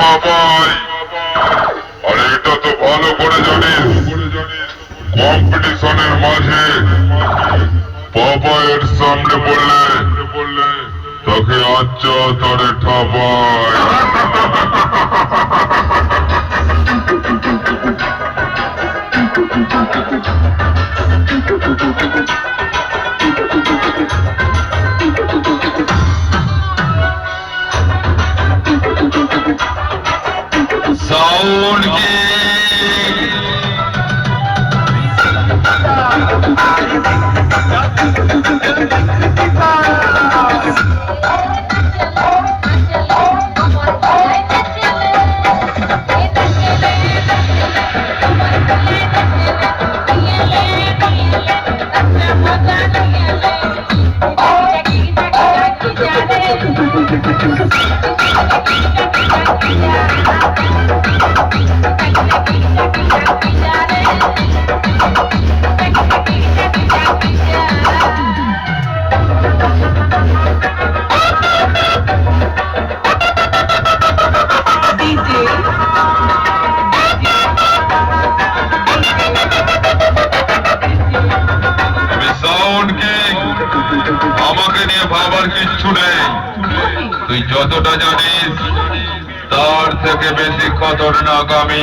বাবাই এটা তো ভালো করে জানিস। কম্পিটিশনের মাঝে বাবাইয়ের সামনে বললে তাকে আচ্ছা তারে ঠাপায়। সাউন্ড কি আমি তুই যতটা জানিস তার থেকে বেশি খতরনাক আমি।